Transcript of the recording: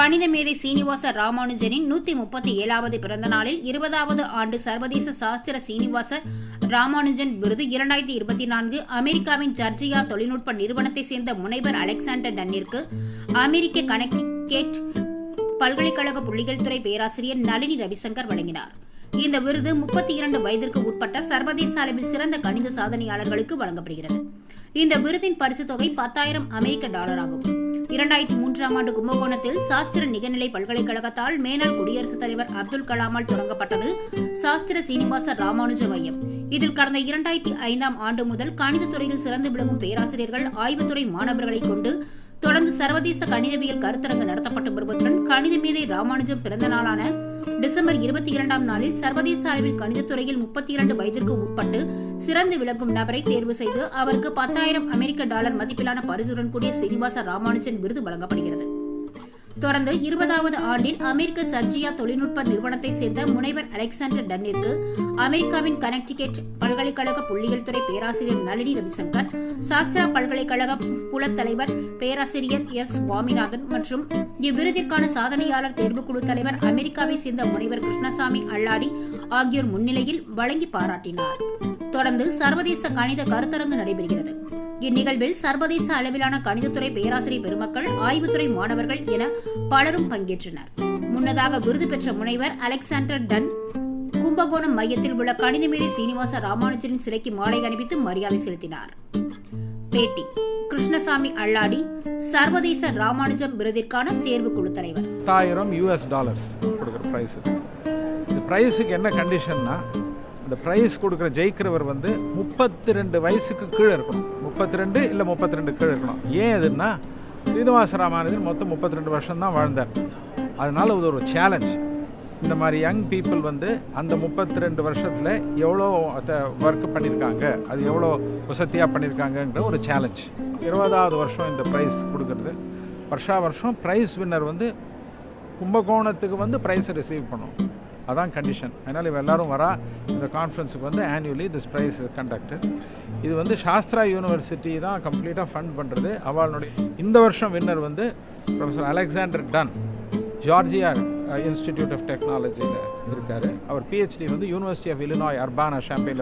கணித மேதை சீனிவாச ராமானுஜனின் நூத்தி முப்பத்தி ஏழாவது பிறந்த நாளில் இருபதாவது ஆண்டு சர்வதேச சாஸ்திர சீனிவாச ராமானுஜன் விருது இரண்டாயிரத்தி இருபத்தி நான்கு அமெரிக்காவின் ஜர்ஜியா தொழில்நுட்ப நிறுவனத்தை சேர்ந்த முனைவர் அலெக்சாண்டர் டன்னிற்கு அமெரிக்க கனெக்டிகேட் பல்கலைக்கழக புள்ளிகள் துறை பேராசிரியர் நளினி ரவிசங்கர் வழங்கினார். இந்த விருது முப்பத்தி இரண்டு வயதிற்கு உட்பட்ட சர்வதேச அளவில் சிறந்த கணித சாதனையாளர்களுக்கு வழங்கப்படுகிறது. இந்த விருதின் பரிசு தொகை பத்தாயிரம் அமெரிக்க டாலர் ஆகும் இரண்டாயிரத்தி மூன்றாம் ஆண்டு கும்பகோணத்தில் சாஸ்திர நிகநிலை பல்கலைக்கழகத்தால் மேனாள் குடியரசுத் தலைவர் அப்துல் கலாமால் தொடங்கப்பட்டது சாஸ்திர சீனிவாச ராமானுஜ மையம். இதில் கடந்த இரண்டாயிரத்தி ஐந்தாம் ஆண்டு முதல் கணிதத்துறையில் சிறந்து விளங்கும் பேராசிரியர்கள் ஆய்வுத்துறை மாணவர்களை கொண்டு தொடர்ந்து சர்வதேச கணிதவியல் கருத்தரங்கு நடத்தப்பட்டு வருவதுடன் கணித மேதை ராமானுஜம் பிறந்த நாளான டிசம்பர் இருபத்தி இரண்டாம் நாளில் சர்வதேச அளவில் கணிதத்துறையில் முப்பத்தி இரண்டு வயதிற்கு உட்பட்டு சிறந்து விளங்கும் நபரை தேர்வு செய்து அவருக்கு பத்தாயிரம் அமெரிக்க டாலர் மதிப்பிலான பரிசுடன் கூடிய சீனிவாச ராமானுஜன் விருது வழங்கப்படுகிறது. தொடர்ந்து இருபதாவது ஆண்டில் அமெரிக்க சர்ஜியா தொழில்நுட்ப நிறுவனத்தை சேர்ந்த முனைவர் அலெக்சாண்டர் டன்னிற்கு அமெரிக்காவின் கனெக்டிகேட் பல்கலைக்கழக புள்ளியியல் துறை பேராசிரியர் நளினி ரவிசங்கர் சாஸ்திரா பல்கலைக்கழக புலத்தலைவர் பேராசிரியர் எஸ். சுவாமிநாதன் மற்றும் இவ்விருதிற்கான சாதனையாளர் தேர்வுக்குழு தலைவர் அமெரிக்காவை சேர்ந்த முனைவர் கிருஷ்ணசாமி அல்லாடி ஆகியோர் முன்னிலையில் வழங்கி பாராட்டினார். தொடர்ந்து சர்வதேச கணித கருத்தரங்கு நடைபெறுகிறது. இந்நிகழ்வில் சர்வதேச அளவிலான கணிதத்துறை பேராசிரியர் பெருமக்கள் ஆய்வுத்துறை மாணவர்கள் என பலரும் பங்கேற்றனர். முன்னதாக விருது பெற்ற முனைவர் அலெக்சாண்டர் டன் கும்பகோணம் மையத்தில் உள்ள கணிதமேடை சீனிவாச ராமானுஜனின் சிலைக்கு மாலை அணிவித்து மரியாதை செலுத்தினார். பேட்டி கிருஷ்ணசாமி அள்ளாடி சர்வதேச ராமானுஜம் விருதிற்கான தேர்வுக்குழு தலைவர். பத்தாயிரம் யூஎஸ் டாலர்ஸ் கொடுக்குற பிரைஸ் இந்த என்ன கண்டிஷன்னா இந்த ப்ரைஸ் கொடுக்குற ஜெயிக்கிறவர் வந்து முப்பத்தி ரெண்டு வயசுக்கு கீழே இருக்கணும். முப்பத்தி ரெண்டு இல்லை முப்பத்தி ரெண்டு கீழே இருக்கணும். ஏன் எதுன்னா ஸ்ரீனிவாச ராமானுஜன் மொத்தம் முப்பத்தி ரெண்டு வருஷம் தான் வாழ்ந்தார். அதனால் இது ஒரு சேலஞ்ச் இந்த மாதிரி யங் பீப்புள் வந்து அந்த முப்பத்தி ரெண்டு வருஷத்தில் எவ்வளோ ஒர்க் பண்ணியிருக்காங்க அது எவ்வளோ வசதியாக பண்ணியிருக்காங்கன்ற ஒரு சேலஞ்ச் இருபதாவது வருஷம் இந்த ப்ரைஸ் கொடுக்கறது. வருஷா வருஷம் ப்ரைஸ் வின்னர் வந்து கும்பகோணத்துக்கு வந்து ப்ரைஸை ரிசீவ் பண்ணும். அதான் கண்டிஷன் அதனால் இவ எல்லாரும் வரா. இந்த கான்ஃபரன்ஸுக்கு வந்து ஆனுவலி திஸ் ப்ரைஸ் கண்டக்டட் இது வந்து சாஸ்திரா யூனிவர்சிட்டி தான் கம்ப்ளீட்டாக ஃபண்ட் பண்ணுறது அவளுடைய இந்த வருஷம் வின்னர் வந்து ப்ரொஃபஸர் அலெக்சாண்டர் டன் ஜார்ஜியா இன்ஸ்டிடியூட் ஆஃப் டெக்னாலஜியில் இருக்கார். அவர் பிஹெச்டி வந்து யூனிவர்சிட்டி ஆஃப் இலினாய் அர்பானா ஷாம்பியில்